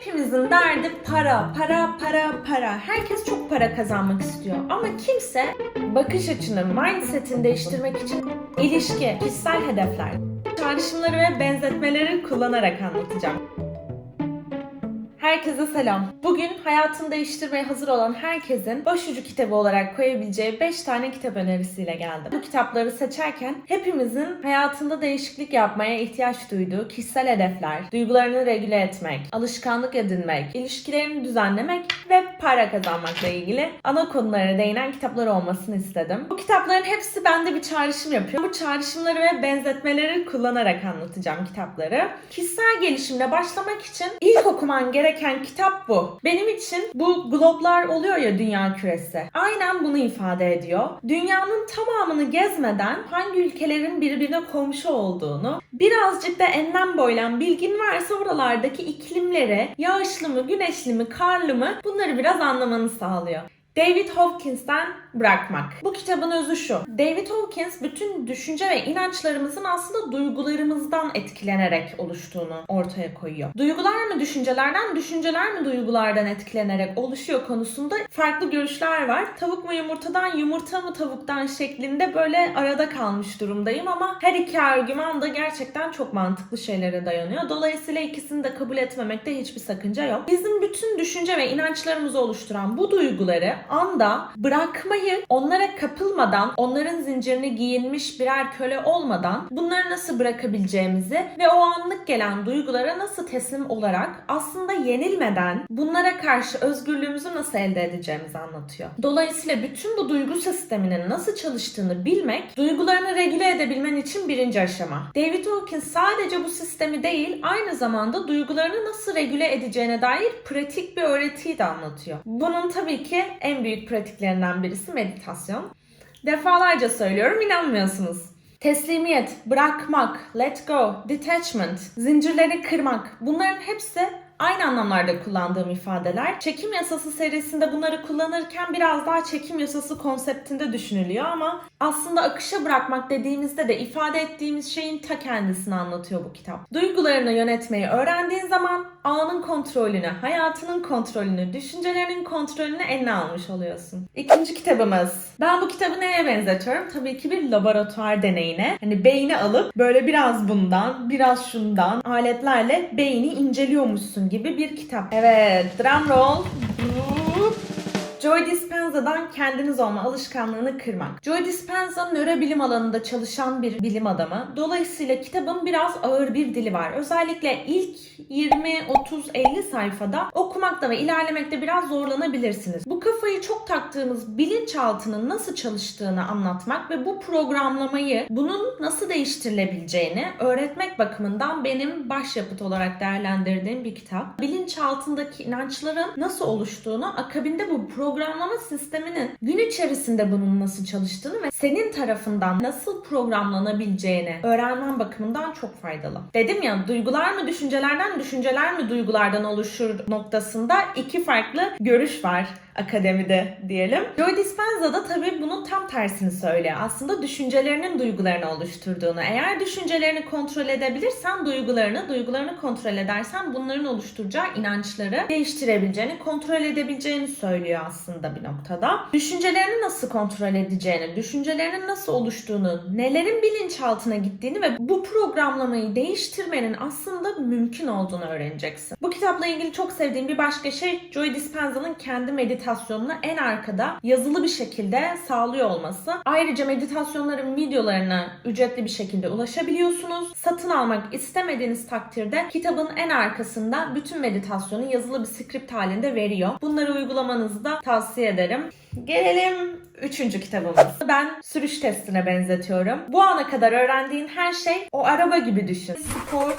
Hepimizin derdi para, para, para, para. Herkes çok para kazanmak istiyor. Ama kimse bakış açını, mindsetini değiştirmek için ilişki, kişisel hedefler, çağrışımları ve benzetmeleri kullanarak anlatacağım. Herkese selam. Bugün hayatını değiştirmeye hazır olan herkesin başucu kitabı olarak koyabileceği 5 tane kitap önerisiyle geldim. Bu kitapları seçerken hepimizin hayatında değişiklik yapmaya ihtiyaç duyduğu kişisel hedefler, duygularını regüle etmek, alışkanlık edinmek, ilişkilerini düzenlemek ve para kazanmakla ilgili ana konulara değinen kitaplar olmasını istedim. Bu kitapların hepsi bende bir çağrışım yapıyor. Bu çağrışımları ve benzetmeleri kullanarak anlatacağım kitapları. Kişisel gelişimle başlamak için ilk okuman gereken kitap bu. Benim için bu globlar oluyor ya dünya küresi. Aynen bunu ifade ediyor. Dünyanın tamamını gezmeden hangi ülkelerin birbirine komşu olduğunu, birazcık da enlem boylan bilgin varsa oralardaki iklimleri, yağışlı mı, güneşli mi, karlı mı bunları biraz anlamanı sağlıyor. David Hawkins'ten Bırakmak. Bu kitabın özü şu. David Hawkins bütün düşünce ve inançlarımızın aslında duygularımızdan etkilenerek oluştuğunu ortaya koyuyor. Duygular mı düşüncelerden, düşünceler mi duygulardan etkilenerek oluşuyor konusunda farklı görüşler var. Tavuk mu yumurtadan, yumurta mı tavuktan şeklinde böyle arada kalmış durumdayım ama her iki argüman da gerçekten çok mantıklı şeylere dayanıyor. Dolayısıyla ikisini de kabul etmemekte hiçbir sakınca yok. Bizim bütün düşünce ve inançlarımızı oluşturan bu duyguları anda bırakmayı, onlara kapılmadan, onların zincirini giyinmiş birer köle olmadan bunları nasıl bırakabileceğimizi ve o anlık gelen duygulara nasıl teslim olarak aslında yenilmeden bunlara karşı özgürlüğümüzü nasıl elde edeceğimizi anlatıyor. Dolayısıyla bütün bu duygu sisteminin nasıl çalıştığını bilmek, duygularını regüle edebilmen için birinci aşama. David Hawkins sadece bu sistemi değil, aynı zamanda duygularını nasıl regüle edeceğine dair pratik bir öğretiyi de anlatıyor. Bunun tabii ki büyük pratiklerinden birisi meditasyon. Defalarca söylüyorum inanmıyorsunuz. Teslimiyet, bırakmak, let go, detachment, zincirleri kırmak bunların hepsi aynı anlamlarda kullandığım ifadeler. Çekim yasası serisinde bunları kullanırken biraz daha çekim yasası konseptinde düşünülüyor ama aslında akışa bırakmak dediğimizde de ifade ettiğimiz şeyin ta kendisini anlatıyor bu kitap. Duygularını yönetmeyi öğrendiğin zaman anın kontrolünü, hayatının kontrolünü, düşüncelerinin kontrolünü eline almış oluyorsun. İkinci kitabımız. Ben bu kitabı neye benzetiyorum? Tabii ki bir laboratuvar deneyine. Hani beyni alıp böyle biraz bundan, biraz şundan aletlerle beyni inceliyormuşsun gibi bir kitap. Evet, drum roll. Joy Dispenza'dan kendiniz olma alışkanlığını kırmak. Joy Dispenza nörobilim alanında çalışan bir bilim adamı. Dolayısıyla kitabın biraz ağır bir dili var. Özellikle ilk 20, 30, 50 sayfada okumakta ve ilerlemekte biraz zorlanabilirsiniz. Bu kafayı çok taktığımız bilinçaltının nasıl çalıştığını anlatmak ve bu programlamayı, bunun nasıl değiştirilebileceğini öğretmek bakımından benim başyapıt olarak değerlendirdiğim bir kitap. Bilinçaltındaki inançların nasıl oluştuğunu, akabinde bu programlama sisteminin gün içerisinde bunun nasıl çalıştığını ve senin tarafından nasıl programlanabileceğini öğrenmen bakımından çok faydalı. Dedim ya duygular mı düşüncelerden, düşünceler mi duygulardan oluşur noktasında iki farklı görüş var akademide diyelim. Joy Dispenza da tabii tersini söylüyor. Aslında düşüncelerinin duygularını oluşturduğunu. Eğer düşüncelerini kontrol edebilirsen duygularını, duygularını kontrol edersen bunların oluşturacağı inançları değiştirebileceğini, kontrol edebileceğini söylüyor aslında bir noktada. Düşüncelerini nasıl kontrol edeceğini, düşüncelerinin nasıl oluştuğunu, nelerin bilinçaltına gittiğini ve bu programlamayı değiştirmenin aslında mümkün olduğunu öğreneceksin. Bu kitapla ilgili çok sevdiğim bir başka şey Joy Dispenza'nın kendi meditasyonunu en arkada yazılı bir şekilde sağlıyor olması. Ayrıca meditasyonların videolarına ücretli bir şekilde ulaşabiliyorsunuz. Satın almak istemediğiniz takdirde kitabın en arkasında bütün meditasyonu yazılı bir script halinde veriyor. Bunları uygulamanızı da tavsiye ederim. Gelelim üçüncü kitabımız. Ben sürüş testine benzetiyorum. Bu ana kadar öğrendiğin her şey o araba gibi düşün. Spor,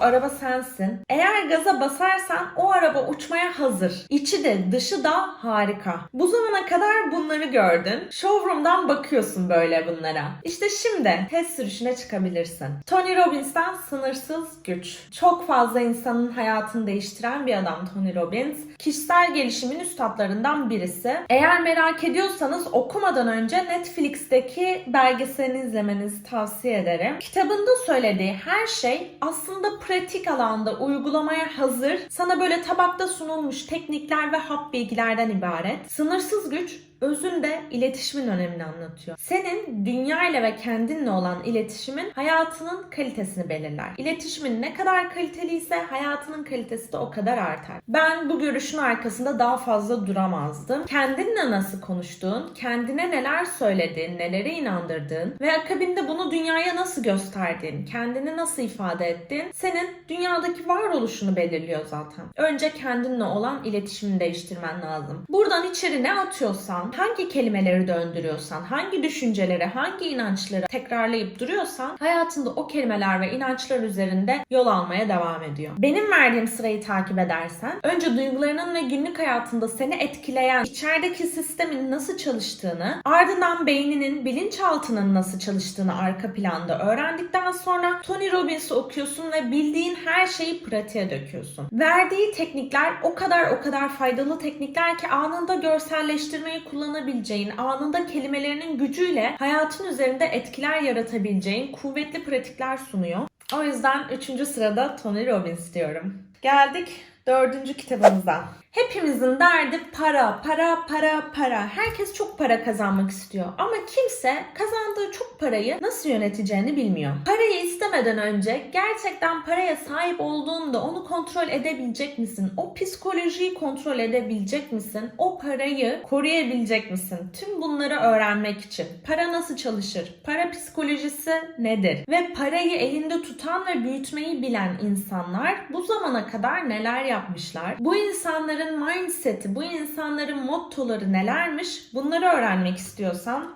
araba sensin. Eğer gaza basarsan o araba uçmaya hazır. İçi de dışı da harika. Bu zamana kadar bunları gördün. Showroom'dan bakıyorsun böyle bunlara. İşte şimdi test sürüşüne çıkabilirsin. Tony Robbins'ten sınırsız güç. Çok fazla insanın hayatını değiştiren bir adam Tony Robbins. Kişisel gelişimin üstadlarından birisi. Eğer merak ediyorsanız okumadan önce Netflix'teki belgeselini izlemenizi tavsiye ederim. Kitabında söylediği her şey aslında pratik alanda uygulamaya hazır, sana böyle tabakta sunulmuş teknikler ve hap bilgilerden ibaret. Sınırsız güç özünde iletişimin önemini anlatıyor. Senin dünya ile ve kendinle olan iletişimin hayatının kalitesini belirler. İletişimin ne kadar kaliteliyse hayatının kalitesi de o kadar artar. Ben bu görüşün arkasında daha fazla duramazdım. Kendinle nasıl konuştuğun, kendine neler söylediğin, nelere inandırdığın ve akabinde bunu dünyaya nasıl gösterdiğin, kendini nasıl ifade ettiğin senin dünyadaki varoluşunu belirliyor zaten. Önce kendinle olan iletişimini değiştirmen lazım. Buradan içeri ne atıyorsan, hangi kelimeleri döndürüyorsan, hangi düşünceleri, hangi inançları tekrarlayıp duruyorsan hayatında o kelimeler ve inançlar üzerinde yol almaya devam ediyor. Benim verdiğim sırayı takip edersen önce duygularının ve günlük hayatında seni etkileyen içerideki sistemin nasıl çalıştığını, ardından beyninin, bilinçaltının nasıl çalıştığını arka planda öğrendikten sonra Tony Robbins'i okuyorsun ve bildiğin her şeyi pratiğe döküyorsun. Verdiği teknikler o kadar o kadar faydalı teknikler ki anında görselleştirmeyi kullanabileceğin, anında kelimelerinin gücüyle hayatın üzerinde etkiler yaratabileceğin kuvvetli pratikler sunuyor. O yüzden 3. sırada Tony Robbins diyorum. Geldik dördüncü kitabımıza. Hepimizin derdi para, para, para, para. Herkes çok para kazanmak istiyor. Ama kimse kazandığı çok parayı nasıl yöneteceğini bilmiyor. Parayı istemeden önce gerçekten paraya sahip olduğunda onu kontrol edebilecek misin? O psikolojiyi kontrol edebilecek misin? O parayı koruyabilecek misin? Tüm bunları öğrenmek için. Para nasıl çalışır? Para psikolojisi nedir? Ve parayı elinde tutan ve büyütmeyi bilen insanlar bu zamana kadar neler yapmışlar? Bu insanların mindseti, bu insanların mottoları nelermiş? Bunları öğrenmek istiyorsan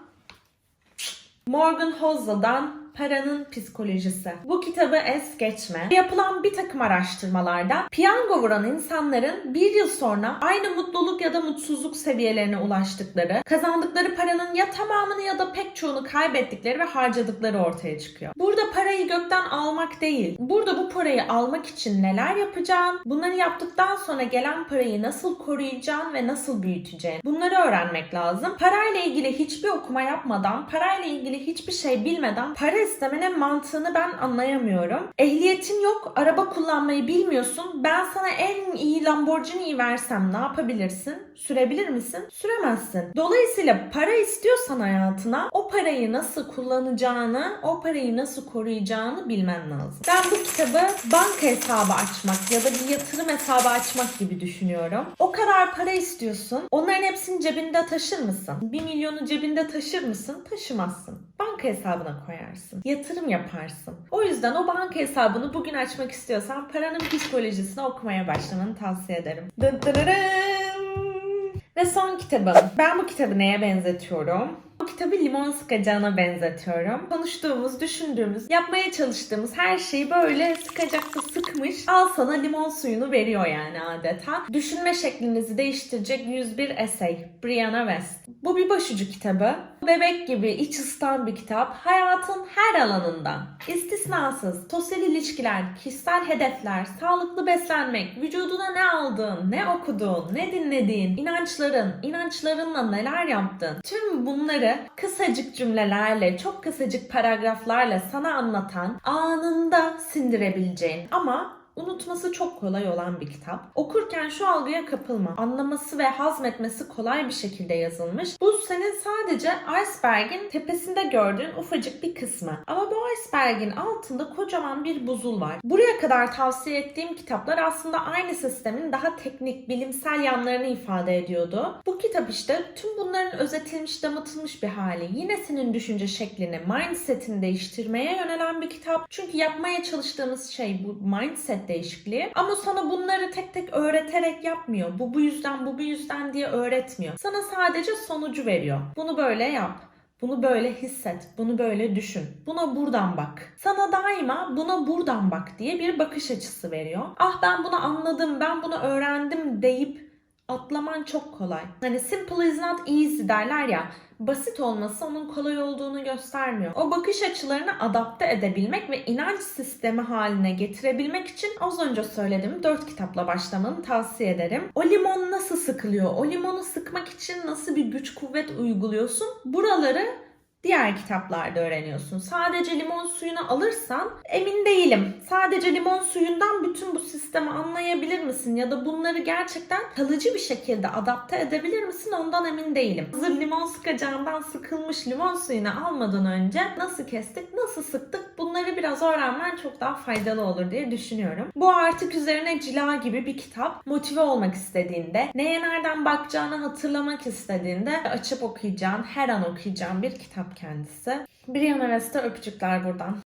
Morgan Hosel'dan Paranın Psikolojisi. Bu kitabı es geçme. Yapılan bir takım araştırmalarda piyango vuran insanların bir yıl sonra aynı mutluluk ya da mutsuzluk seviyelerine ulaştıkları, kazandıkları paranın ya tamamını ya da pek çoğunu kaybettikleri ve harcadıkları ortaya çıkıyor. Burada parayı gökten almak değil. Burada bu parayı almak için neler yapacağın, bunları yaptıktan sonra gelen parayı nasıl koruyacağın ve nasıl büyüteceğin. Bunları öğrenmek lazım. Parayla ilgili hiçbir okuma yapmadan, parayla ilgili hiçbir şey bilmeden para istemenin mantığını ben anlayamıyorum. Ehliyetin yok, araba kullanmayı bilmiyorsun. Ben sana en iyi Lamborghini'yi versem ne yapabilirsin? Sürebilir misin? Süremezsin. Dolayısıyla para istiyorsan hayatına o parayı nasıl kullanacağını, o parayı nasıl koruyacağını bilmen lazım. Ben bu kitabı banka hesabı açmak ya da bir yatırım hesabı açmak gibi düşünüyorum. O kadar para istiyorsun. Onların hepsini cebinde taşır mısın? 1 milyonu cebinde taşır mısın? Taşımazsın. Banka hesabına koyarsın. Yatırım yaparsın. O yüzden o banka hesabını bugün açmak istiyorsan paranın psikolojisini okumaya başlamanı tavsiye ederim. Dın. Ve son kitabım. Ben bu kitabı neye benzetiyorum? Bu kitabı limon sıkacağına benzetiyorum. Konuştuğumuz, düşündüğümüz, yapmaya çalıştığımız her şeyi böyle sıkacakta sıkmış. Al sana limon suyunu veriyor yani adeta. Düşünme şeklinizi değiştirecek 101 essay. Brianna West. Bu bir başucu kitabı. Bebek gibi iç ısıtan bir kitap. Hayatın her alanında. istisnasız. Sosyal ilişkiler, kişisel hedefler, sağlıklı beslenmek, vücuduna ne aldığın, ne okuduğun, ne dinlediğin, inançların, inançlarınla neler yaptın. Tüm bunları kısacık cümlelerle, çok kısacık paragraflarla sana anlatan, anında sindirebileceğin ama unutması çok kolay olan bir kitap. Okurken şu algıya kapılma. Anlaması ve hazmetmesi kolay bir şekilde yazılmış. Bu senin sadece iceberg'in tepesinde gördüğün ufacık bir kısmı. Ama bu iceberg'in altında kocaman bir buzul var. Buraya kadar tavsiye ettiğim kitaplar aslında aynı sistemin daha teknik, bilimsel yanlarını ifade ediyordu. Bu kitap işte tüm bunların özetilmiş, damıtılmış bir hali. Yine senin düşünce şeklini, mindset'ini değiştirmeye yönelen bir kitap. Çünkü yapmaya çalıştığımız şey bu mindset değişikliği. Ama sana bunları tek tek öğreterek yapmıyor. Bu bu yüzden, bu bu yüzden diye öğretmiyor. Sana sadece sonucu veriyor. Bunu böyle yap. Bunu böyle hisset, bunu böyle düşün. Buna buradan bak. Sana daima buna buradan bak diye bir bakış açısı veriyor. Ah ben bunu anladım, ben bunu öğrendim deyip atlaman çok kolay. Hani simple is not easy derler ya. Basit olması onun kolay olduğunu göstermiyor. O bakış açılarını adapte edebilmek ve inanç sistemi haline getirebilmek için az önce söylediğim 4 kitapla başlamanı tavsiye ederim. O limon nasıl sıkılıyor? O limonu sıkmak için nasıl bir güç kuvvet uyguluyorsun? Buraları diğer kitaplarda öğreniyorsun. Sadece limon suyunu alırsan emin değilim. Sadece limon suyundan bütün bu sistemi anlayabilir misin? Ya da bunları gerçekten kalıcı bir şekilde adapte edebilir misin? Ondan emin değilim. Hazır limon sıkacağından sıkılmış limon suyunu almadan önce nasıl kestik, nasıl sıktık bunları biraz öğrenmen çok daha faydalı olur diye düşünüyorum. Bu artık üzerine cila gibi bir kitap. Motive olmak istediğinde, neye nereden bakacağını hatırlamak istediğinde açıp okuyacağın, her an okuyacağın bir kitap kendisi. Bir yana West'e öpücükler buradan.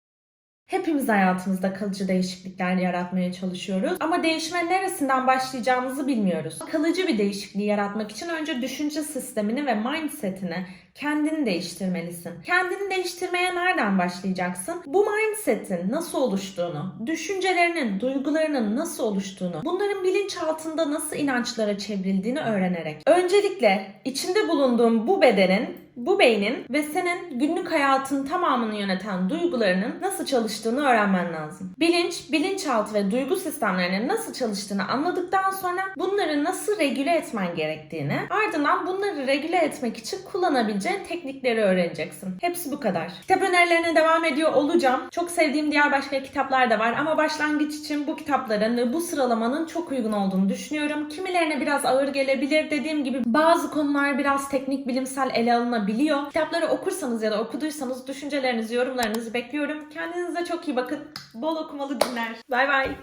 Hepimiz hayatımızda kalıcı değişiklikler yaratmaya çalışıyoruz ama değişme neresinden başlayacağımızı bilmiyoruz. Kalıcı bir değişikliği yaratmak için önce düşünce sistemini ve mindsetini kendini değiştirmelisin. Kendini değiştirmeye nereden başlayacaksın? Bu mindsetin nasıl oluştuğunu, düşüncelerinin, duygularının nasıl oluştuğunu, bunların bilinçaltında nasıl inançlara çevrildiğini öğrenerek. Öncelikle içinde bulunduğun bu bedenin bu beynin ve senin günlük hayatın tamamını yöneten duygularının nasıl çalıştığını öğrenmen lazım. Bilinç, bilinçaltı ve duygu sistemlerinin nasıl çalıştığını anladıktan sonra bunları nasıl regüle etmen gerektiğini, ardından bunları regüle etmek için kullanabileceğin teknikleri öğreneceksin. Hepsi bu kadar. Kitap önerilerine devam ediyor olacağım. Çok sevdiğim diğer başka kitaplar da var ama başlangıç için bu kitapların bu sıralamanın çok uygun olduğunu düşünüyorum. Kimilerine biraz ağır gelebilir. Dediğim gibi bazı konular biraz teknik bilimsel ele alınabiliyor. Kitapları okursanız ya da okuduysanız düşüncelerinizi, yorumlarınızı bekliyorum. Kendinize çok iyi bakın. Bol okumalı günler. Bay bay.